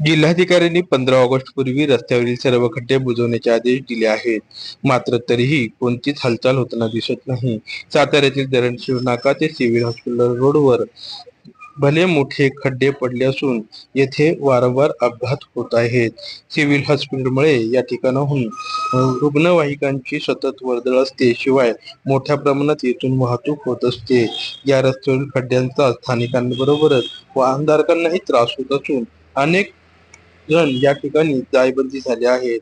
जिल्हाधिकाऱ्यांनी पंधरा ऑगस्ट पूर्वी रस्त्यावरील सर्व खड्डे बुजवण्याचे आदेश दिले आहेत. मात्र तरीही कोणतीच हालचाल होताना दिसत नाही. साताऱ्यातील धरणशिव नाका ते सिव्हिल हॉस्पिटल रोडवर भले मोठे खड्डे पडले असून येथे वारंवार अपघात होत आहेत. सिव्हिल हॉस्पिटलमुळे या ठिकाणाहून रुग्णवाहिकांची सतत वर्दळ असते शिवाय मोठ्या प्रमाणात येथून वाहतूक होत असते. या रस्त्यावरील खड्ड्यांचा स्थानिकांबरोबरच वाहनधारकांनाही त्रास होत असून अनेक जण या ठिकाणी जायबंदी झाले आहेत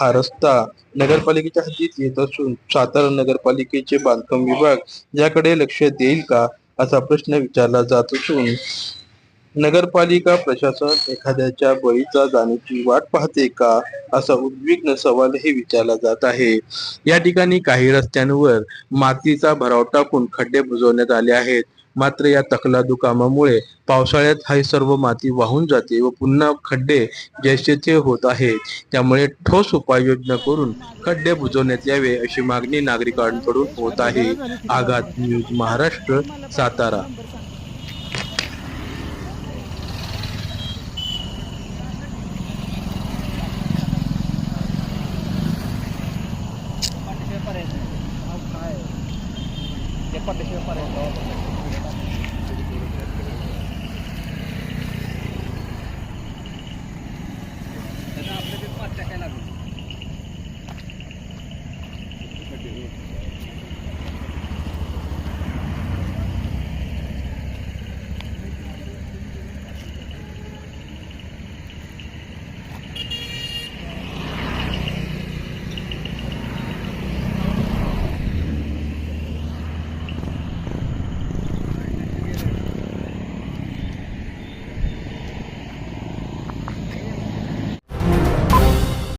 हा रस्ता नगरपालिकेच्या हद्दीत येत असून सातारा नगरपालिकेचे बांधकाम विभाग याकडे लक्ष देईल का असा प्रश्न विचारला जात असून नगरपालिका प्रशासन एखाद्याच्या बळीचा जाण्याची वाट पाहते का? असा उद्विग्न सवालही विचारला जात आहे. या ठिकाणी काही रस्त्यांवर मातीचा भराव टाकून खड्डे बुजवण्यात आले आहेत. मात्र या तकला दुकामामुळे पावसाळ्यात हा सर्व माती वाहून जाते व पुन्हा खड्डे जैसे ते होत आहेत. त्यामुळे ठोस उपाययोजना करून खड्डे बुजवण्यात यावे अशी मागणी नागरिकांकडून होत आहे. आघात न्यूज महाराष्ट्र सातारा. पडल्याशिवाय पर्याय आपल्या ते पाच टाकायला लागलो